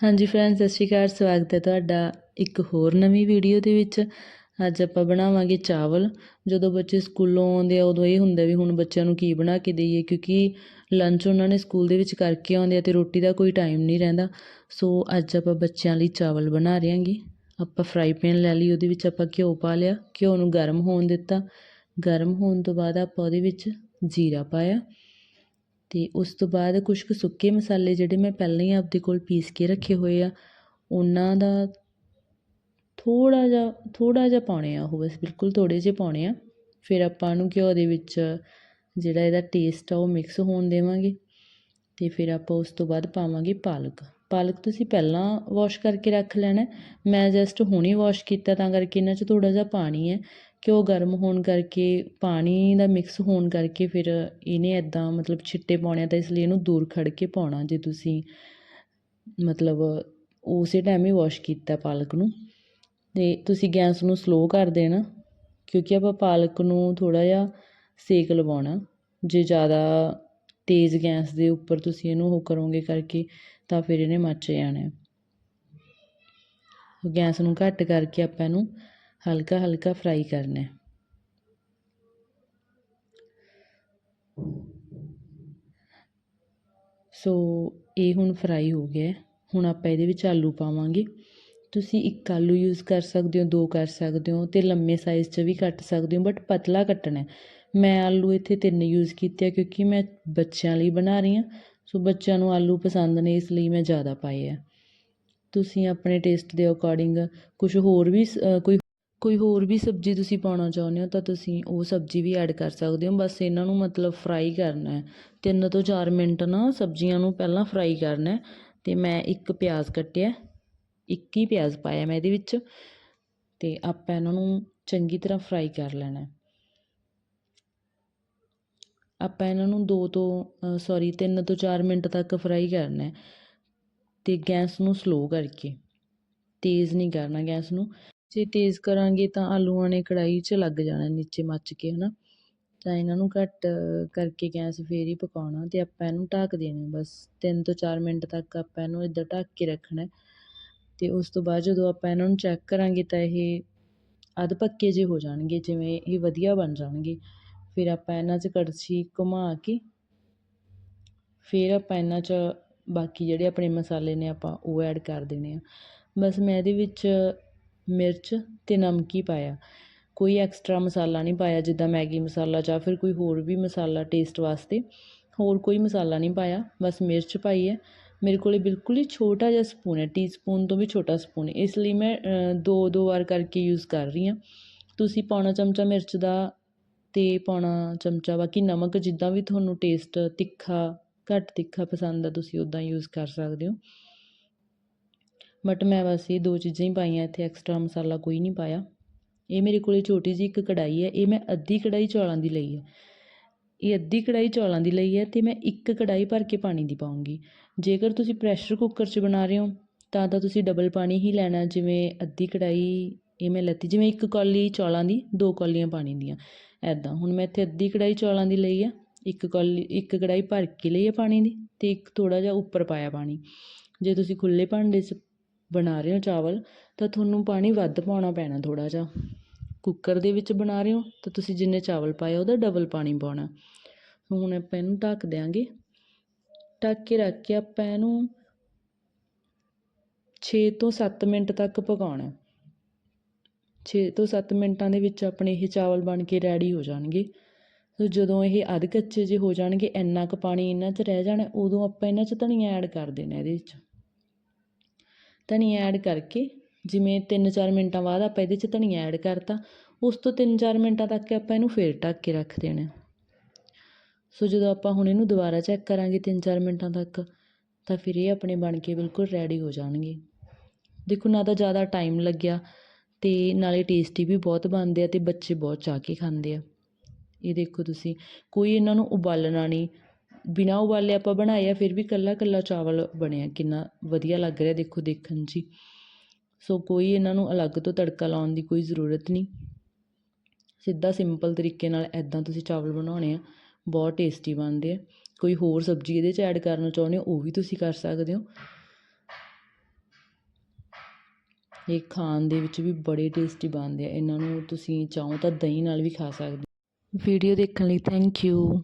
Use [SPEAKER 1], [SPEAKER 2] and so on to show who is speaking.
[SPEAKER 1] ਹਾਂਜੀ ਫਰੈਂਡਸ ਸਤਿ ਸ਼੍ਰੀ ਅਕਾਲ, ਸਵਾਗਤ ਹੈ ਤੁਹਾਡਾ ਇੱਕ ਹੋਰ ਨਵੀਂ ਵੀਡੀਓ ਦੇ ਵਿੱਚ। ਅੱਜ ਆਪਾਂ ਬਣਾਵਾਂਗੇ ਚਾਵਲ। ਜਦੋਂ ਬੱਚੇ ਸਕੂਲੋਂ ਆਉਂਦੇ ਆ, ਉਦੋਂ ਇਹ ਹੁੰਦਾ ਵੀ ਹੁਣ ਬੱਚਿਆਂ ਨੂੰ ਕੀ ਬਣਾ ਕੇ ਦਈਏ, ਕਿਉਂਕਿ ਲੰਚ ਉਹਨਾਂ ਨੇ ਸਕੂਲ ਦੇ ਵਿੱਚ ਕਰਕੇ ਆਉਂਦੇ ਆ ਅਤੇ ਰੋਟੀ ਦਾ ਕੋਈ ਟਾਈਮ ਨਹੀਂ ਰਹਿੰਦਾ। ਸੋ ਅੱਜ ਆਪਾਂ ਬੱਚਿਆਂ ਲਈ ਚਾਵਲ ਬਣਾ ਰਹੇ ਹਾਂਗੇ। ਆਪਾਂ ਫਰਾਈ ਪੈਨ ਲੈ ਲਈ, ਉਹਦੇ ਵਿੱਚ ਆਪਾਂ ਘਿਓ ਪਾ ਲਿਆ। ਘਿਓ ਨੂੰ ਗਰਮ ਹੋਣ ਦਿੱਤਾ। ਗਰਮ ਹੋਣ ਤੋਂ ਬਾਅਦ ਆਪਾਂ ਉਹਦੇ ਵਿੱਚ ਜੀਰਾ ਪਾਇਆ। ਅਤੇ ਉਸ ਤੋਂ ਬਾਅਦ ਕੁਛ ਕੁ ਸੁੱਕੇ ਮਸਾਲੇ ਜਿਹੜੇ ਮੈਂ ਪਹਿਲਾਂ ਹੀ ਆਪਦੇ ਕੋਲ ਪੀਸ ਕੇ ਰੱਖੇ ਹੋਏ ਆ, ਉਹਨਾਂ ਦਾ ਥੋੜ੍ਹਾ ਜਿਹਾ ਥੋੜ੍ਹਾ ਜਿਹਾ ਪਾਉਣੇ ਆ ਉਹ ਬਸ, ਬਿਲਕੁਲ ਥੋੜ੍ਹੇ ਜਿਹੇ ਪਾਉਣੇ ਆ। ਫਿਰ ਆਪਾਂ ਉਹਨੂੰ ਘਿਓ ਦੇ ਵਿੱਚ ਜਿਹੜਾ ਇਹਦਾ ਟੇਸਟ ਆ ਉਹ ਮਿਕਸ ਹੋਣ ਦੇਵਾਂਗੇ ਅਤੇ ਫਿਰ ਆਪਾਂ ਉਸ ਤੋਂ ਬਾਅਦ ਪਾਵਾਂਗੇ ਪਾਲਕ। ਪਾਲਕ ਤੁਸੀਂ ਪਹਿਲਾਂ ਵਾਸ਼ ਕਰਕੇ ਰੱਖ ਲੈਣਾ, ਮੈਂ ਜਸਟ ਹੁਣੇ ਵਾਸ਼ ਕੀਤਾ ਤਾਂ ਕਰਕੇ ਇਹਨਾਂ 'ਚ ਥੋੜ੍ਹਾ ਜਿਹਾ ਪਾਣੀ ਹੈ। ਘਿਓ ਗਰਮ ਹੋਣ ਕਰਕੇ, ਪਾਣੀ ਦਾ ਮਿਕਸ ਹੋਣ ਕਰਕੇ ਫਿਰ ਇਹਨੇ ਇੱਦਾਂ ਮਤਲਬ ਛਿੱਟੇ ਪਾਉਣੇ ਆ ਤਾਂ ਇਸ ਲਈ ਇਹਨੂੰ ਦੂਰ ਖੜ੍ਹ ਕੇ ਪਾਉਣਾ ਜੇ ਤੁਸੀਂ ਮਤਲਬ ਉਸੇ ਟਾਈਮ ਹੀ ਵਾਸ਼ ਕੀਤਾ ਪਾਲਕ ਨੂੰ। ਅਤੇ ਤੁਸੀਂ ਗੈਸ ਨੂੰ ਸਲੋਅ ਕਰ ਦੇਣਾ, ਕਿਉਂਕਿ ਆਪਾਂ ਪਾਲਕ ਨੂੰ ਥੋੜ੍ਹਾ ਜਿਹਾ ਸੇਕ ਲਵਾਉਣਾ। ਜੇ ਜ਼ਿਆਦਾ ਤੇਜ਼ ਗੈਸ ਦੇ ਉੱਪਰ ਤੁਸੀਂ ਇਹਨੂੰ ਉਹ ਕਰੋਗੇ ਕਰਕੇ ਤਾਂ ਫਿਰ ਇਹਨੇ ਮੱਚ ਜਾਣਾ। ਗੈਸ ਨੂੰ ਘੱਟ ਕਰਕੇ ਆਪਾਂ ਇਹਨੂੰ ਹਲਕਾ ਹਲਕਾ ਫਰਾਈ ਕਰਨਾ ਹੈ। ਸੋ ਇਹ ਹੁਣ ਫਰਾਈ ਹੋ ਗਿਆ ਹੁਣ ਆਪਾਂ ਇਹਦੇ ਵਿੱਚ ਆਲੂ ਪਾਵਾਂਗੇ। ਤੁਸੀਂ ਇੱਕ ਆਲੂ ਯੂਜ਼ ਕਰ ਸਕਦੇ ਹੋ, ਦੋ ਕਰ ਸਕਦੇ ਹੋ ਅਤੇ ਲੰਮੇ ਸਾਈਜ਼ 'ਚ ਵੀ ਕੱਟ ਸਕਦੇ ਹੋ ਬਟ ਪਤਲਾ ਕੱਟਣਾ ਮੈਂ ਆਲੂ ਇੱਥੇ ਤਿੰਨ ਯੂਜ਼ ਕੀਤੇ ਆ ਕਿਉਂਕਿ ਮੈਂ ਬੱਚਿਆਂ ਲਈ ਬਣਾ ਰਹੀ ਹਾਂ। ਸੋ ਬੱਚਿਆਂ ਨੂੰ ਆਲੂ ਪਸੰਦ ਨੇ, ਇਸ ਲਈ ਮੈਂ ਜ਼ਿਆਦਾ ਪਾਏ ਆ। ਤੁਸੀਂ ਆਪਣੇ ਟੇਸਟ ਦੇ ਅਕੋਰਡਿੰਗ ਕੁਝ ਹੋਰ ਵੀ ਕੋਈ ਕੋਈ ਹੋਰ ਵੀ ਸਬਜ਼ੀ ਤੁਸੀਂ ਪਾਉਣਾ ਚਾਹੁੰਦੇ ਹੋ ਤਾਂ ਤੁਸੀਂ ਉਹ ਸਬਜ਼ੀ ਵੀ ਐਡ ਕਰ ਸਕਦੇ ਹੋ। ਬਸ ਇਹਨਾਂ ਨੂੰ ਮਤਲਬ ਫਰਾਈ ਕਰਨਾ ਹੈ। ਤਿੰਨ ਤੋਂ ਚਾਰ ਮਿੰਟ ਨਾ ਸਬਜ਼ੀਆਂ ਨੂੰ ਪਹਿਲਾਂ ਫਰਾਈ ਕਰਨਾ ਅਤੇ ਮੈਂ ਇੱਕ ਪਿਆਜ਼ ਕੱਟਿਆ, ਇੱਕ ਹੀ ਪਿਆਜ਼ ਪਾਇਆ ਮੈਂ ਇਹਦੇ ਵਿੱਚ ਅਤੇ ਆਪਾਂ ਇਹਨਾਂ ਨੂੰ ਚੰਗੀ ਤਰ੍ਹਾਂ ਫਰਾਈ ਕਰ ਲੈਣਾ ਆਪਾਂ ਇਹਨਾਂ ਨੂੰ ਦੋ ਤੋਂ ਸੌਰੀ ਤਿੰਨ ਤੋਂ ਚਾਰ ਮਿੰਟ ਤੱਕ ਫਰਾਈ ਕਰਨਾ ਅਤੇ ਗੈਸ ਨੂੰ ਸਲੋ ਕਰਕੇ, ਤੇਜ਼ ਨਹੀਂ ਕਰਨਾ ਗੈਸ ਨੂੰ। ਜੇ ਤੇਜ਼ ਕਰਾਂਗੇ ਤਾਂ ਆਲੂਆਂ ਨੇ ਕੜਾਹੀ 'ਚ ਲੱਗ ਜਾਣਾ ਨੀਚੇ ਮੱਚ ਕੇ ਹੈ ਨਾ ਤਾਂ ਇਹਨਾਂ ਨੂੰ ਘੱਟ ਕਰਕੇ ਗੈਸ ਫਿਰ ਹੀ ਪਕਾਉਣਾ ਅਤੇ ਆਪਾਂ ਇਹਨੂੰ ਢੱਕ ਦੇਣਾ ਬਸ। ਤਿੰਨ ਤੋਂ ਚਾਰ ਮਿੰਟ ਤੱਕ ਆਪਾਂ ਇਹਨੂੰ ਇੱਦਾਂ ਢੱਕ ਕੇ ਰੱਖਣਾ ਅਤੇ ਉਸ ਤੋਂ ਬਾਅਦ ਜਦੋਂ ਆਪਾਂ ਇਹਨਾਂ ਨੂੰ ਚੈੱਕ ਕਰਾਂਗੇ ਤਾਂ ਇਹ ਅੱਧ ਪੱਕੇ ਜਿਹੇ ਹੋ ਜਾਣਗੇ, ਜਿਵੇਂ ਇਹ ਵਧੀਆ ਬਣ ਜਾਣਗੇ। ਫਿਰ ਆਪਾਂ ਇਹਨਾਂ 'ਚ ਕੜਛੀ ਘੁਮਾ ਕੇ ਫਿਰ ਆਪਾਂ ਇਹਨਾਂ 'ਚ ਬਾਕੀ ਜਿਹੜੇ ਆਪਣੇ ਮਸਾਲੇ ਨੇ ਆਪਾਂ ਉਹ ਐਡ ਕਰ ਦੇਣੇ ਆ। ਬਸ ਮੈਂ ਇਹਦੇ ਵਿੱਚ ਮਿਰਚ ਅਤੇ ਨਮਕ ਹੀ ਪਾਇਆ। ਕੋਈ ਐਕਸਟਰਾ ਮਸਾਲਾ ਨਹੀਂ ਪਾਇਆ, ਜਿੱਦਾਂ ਮੈਗੀ ਮਸਾਲਾ ਜਾਂ ਫਿਰ ਕੋਈ ਹੋਰ ਵੀ ਮਸਾਲਾ ਟੇਸਟ ਵਾਸਤੇ। ਹੋਰ ਕੋਈ ਮਸਾਲਾ ਨਹੀਂ ਪਾਇਆ, ਬਸ ਮਿਰਚ ਪਾਈ ਹੈ। ਮੇਰੇ ਕੋਲ ਬਿਲਕੁਲ ਹੀ ਛੋਟਾ ਜਿਹਾ ਸਪੂਨ ਹੈ ਟੀ ਸਪੂਨ ਤੋਂ ਵੀ ਛੋਟਾ ਸਪੂਨ ਇਸ ਲਈ ਮੈਂ ਦੋ ਦੋ ਵਾਰ ਕਰਕੇ ਯੂਜ਼ ਕਰ ਰਹੀ ਹਾਂ। ਤੁਸੀਂ ਪੌਣਾ ਚਮਚਾ ਮਿਰਚ ਦਾ ਅਤੇ ਪੌਣਾ ਚਮਚਾ ਬਾਕੀ ਨਮਕ, ਜਿੱਦਾਂ ਵੀ ਤੁਹਾਨੂੰ ਟੇਸਟ ਤਿੱਖਾ, ਘੱਟ ਤਿੱਖਾ ਪਸੰਦ ਆ, ਤੁਸੀਂ ਉੱਦਾਂ ਯੂਜ਼ ਕਰ ਸਕਦੇ ਹੋ। ਬਟ ਮੈਂ ਬਸ ਇਹ ਦੋ ਚੀਜ਼ਾਂ ਹੀ ਪਾਈਆਂ ਇੱਥੇ ਐਕਸਟਰਾ ਮਸਾਲਾ ਕੋਈ ਨਹੀਂ ਪਾਇਆ। ਇਹ ਮੇਰੇ ਕੋਲ ਛੋਟੀ ਜਿਹੀ ਇੱਕ ਕੜਾਈ ਹੈ, ਇਹ ਮੈਂ ਅੱਧੀ ਕੜਾਈ ਚੌਲਾਂ ਦੀ ਲਈ ਹੈ। ਇਹ ਅੱਧੀ ਕੜਾਈ ਚੌਲਾਂ ਦੀ ਲਈ ਹੈ ਅਤੇ ਮੈਂ ਇੱਕ ਕੜਾਈ ਭਰ ਕੇ ਪਾਣੀ ਦੀ ਪਾਉਂਗੀ। ਜੇਕਰ ਤੁਸੀਂ ਪ੍ਰੈਸ਼ਰ ਕੁੱਕਰ 'ਚ ਬਣਾ ਰਹੇ ਹੋ, ਤਾਂ ਤਾਂ ਤੁਸੀਂ ਡਬਲ ਪਾਣੀ ਹੀ ਲੈਣਾ, ਜਿਵੇਂ ਅੱਧੀ ਕੜਾਈ ਇਹ ਮੈਂ ਲੈਤੀ, ਜਿਵੇਂ ਇੱਕ ਕੌਲੀ ਚੌਲਾਂ ਦੀ, ਦੋ ਕੌਲੀਆਂ ਪਾਣੀ ਦੀਆਂ। ਐਦਾਂ ਹੁਣ ਮੈਂ ਇੱਥੇ ਅੱਧੀ ਕੜਾਈ ਚੌਲਾਂ ਦੀ ਲਈ ਆ ਇੱਕ ਕੌਲੀ, ਇੱਕ ਕੜਾਈ ਭਰ ਕੇ ਲਈ ਆ ਪਾਣੀ ਦੀ ਅਤੇ ਇੱਕ ਥੋੜ੍ਹਾ ਜਿਹਾ ਉੱਪਰ ਪਾਇਆ ਪਾਣੀ। ਜੇ ਤੁਸੀਂ ਖੁੱਲ੍ਹੇ ਭਾਂਡੇ 'ਚ ਬਣਾ ਰਹੇ ਹੋ ਚਾਵਲ, ਤਾਂ ਤੁਹਾਨੂੰ ਪਾਣੀ ਵੱਧ ਪਾਉਣਾ ਪੈਣਾ ਥੋੜ੍ਹਾ ਜਿਹਾ। ਕੁੱਕਰ ਦੇ ਵਿੱਚ ਬਣਾ ਰਹੇ ਹੋ, ਤਾਂ ਤੁਸੀਂ ਜਿੰਨੇ ਚਾਵਲ ਪਾਏ ਉਹਦਾ ਡਬਲ ਪਾਣੀ ਪਾਉਣਾ। ਹੁਣ ਆਪਾਂ ਇਹਨੂੰ ਢੱਕ ਦਿਆਂਗੇ। ਢੱਕ ਕੇ ਰੱਖ ਕੇ ਆਪਾਂ ਇਹਨੂੰ 6 ਤੋਂ 7 ਮਿੰਟ ਤੱਕ ਪਕਾਉਣਾ। 6 ਤੋਂ 7 ਮਿੰਟਾਂ ਦੇ ਵਿੱਚ ਆਪਣੇ ਇਹ ਚਾਵਲ ਬਣ ਕੇ ਰੈਡੀ ਹੋ ਜਾਣਗੇ। ਸੋ ਜਦੋਂ ਇਹ ਅੱਧ ਕੱਚੇ ਜਿਹੇ ਹੋ ਜਾਣਗੇ, ਇੰਨਾ ਕੁ ਪਾਣੀ ਇਹਨਾਂ 'ਚ ਰਹਿ ਜਾਣਾ, ਉਦੋਂ ਆਪਾਂ ਇਹਨਾਂ 'ਚ ਧਨੀਆ ਐਡ ਕਰ ਦੇਣਾ ਇਹਦੇ ਵਿੱਚ। ਧਨੀਆ ਐਡ ਕਰਕੇ ਜਿਵੇਂ ਤਿੰਨ ਚਾਰ ਮਿੰਟਾਂ ਬਾਅਦ ਆਪਾਂ ਇਹਦੇ 'ਚ ਧਨੀਆ ਐਡ ਕਰਤਾ, ਉਸ ਤੋਂ ਤਿੰਨ ਚਾਰ ਮਿੰਟਾਂ ਤੱਕ ਆਪਾਂ ਇਹਨੂੰ ਫੇਰ ਢੱਕ ਕੇ ਰੱਖ ਦੇਣਾ। ਸੋ ਜਦੋਂ ਆਪਾਂ ਹੁਣ ਇਹਨੂੰ ਦੁਬਾਰਾ ਚੈੱਕ ਕਰਾਂਗੇ ਤਿੰਨ ਚਾਰ ਮਿੰਟਾਂ ਤੱਕ, ਤਾਂ ਫਿਰ ਇਹ ਆਪਣੇ ਬਣ ਕੇ ਬਿਲਕੁਲ ਰੈਡੀ ਹੋ ਜਾਣਗੇ। ਦੇਖੋ ਨਾ ਤਾਂ ਜ਼ਿਆਦਾ ਟਾਈਮ ਲੱਗਿਆ ਅਤੇ ਨਾਲੇ ਟੇਸਟੀ ਵੀ ਬਹੁਤ ਬਣਦੇ ਆ ਅਤੇ ਬੱਚੇ ਬਹੁਤ ਚਾਹ ਕੇ ਖਾਂਦੇ ਆ। ਇਹ ਦੇਖੋ ਤੁਸੀਂ, ਕੋਈ ਇਹਨਾਂ ਨੂੰ ਉਬਾਲਣਾ ਨਹੀਂ ਬਿਨਾਂ ਉਬਾਲੇ ਆਪਾਂ ਬਣਾਏ ਆ, ਫਿਰ ਵੀ ਇਕੱਲਾ ਇਕੱਲਾ ਚਾਵਲ ਬਣਿਆ ਕਿੰਨਾ ਵਧੀਆ ਲੱਗ ਰਿਹਾ ਦੇਖੋ, ਦੇਖਣ 'ਚ ਹੀ। ਸੋ ਕੋਈ ਇਹਨਾਂ ਨੂੰ ਅਲੱਗ ਤੋਂ ਤੜਕਾ ਲਾਉਣ ਦੀ ਕੋਈ ਜ਼ਰੂਰਤ ਨਹੀਂ। ਸਿੱਧਾ ਸਿੰਪਲ ਤਰੀਕੇ ਨਾਲ ਇੱਦਾਂ ਤੁਸੀਂ ਚਾਵਲ ਬਣਾਉਣੇ ਆ, ਬਹੁਤ ਟੇਸਟੀ ਬਣਦੇ ਆ। ਕੋਈ ਹੋਰ ਸਬਜ਼ੀ ਇਹਦੇ 'ਚ ਐਡ ਕਰਨਾ ਚਾਹੁੰਦੇ ਹੋ, ਉਹ ਵੀ ਤੁਸੀਂ ਕਰ ਸਕਦੇ ਹੋ। ਇਹ ਖਾਣ ਦੇ ਵਿੱਚ ਵੀ ਬੜੇ ਟੇਸਟੀ ਬਣਦੇ ਆ। ਇਹਨਾਂ ਨੂੰ ਤੁਸੀਂ ਚਾਹੋ ਤਾਂ ਦਹੀਂ ਨਾਲ ਵੀ ਖਾ ਸਕਦੇ ਵੀਡੀਓ ਦੇਖਣ ਲਈ ਥੈਂਕ ਯੂ।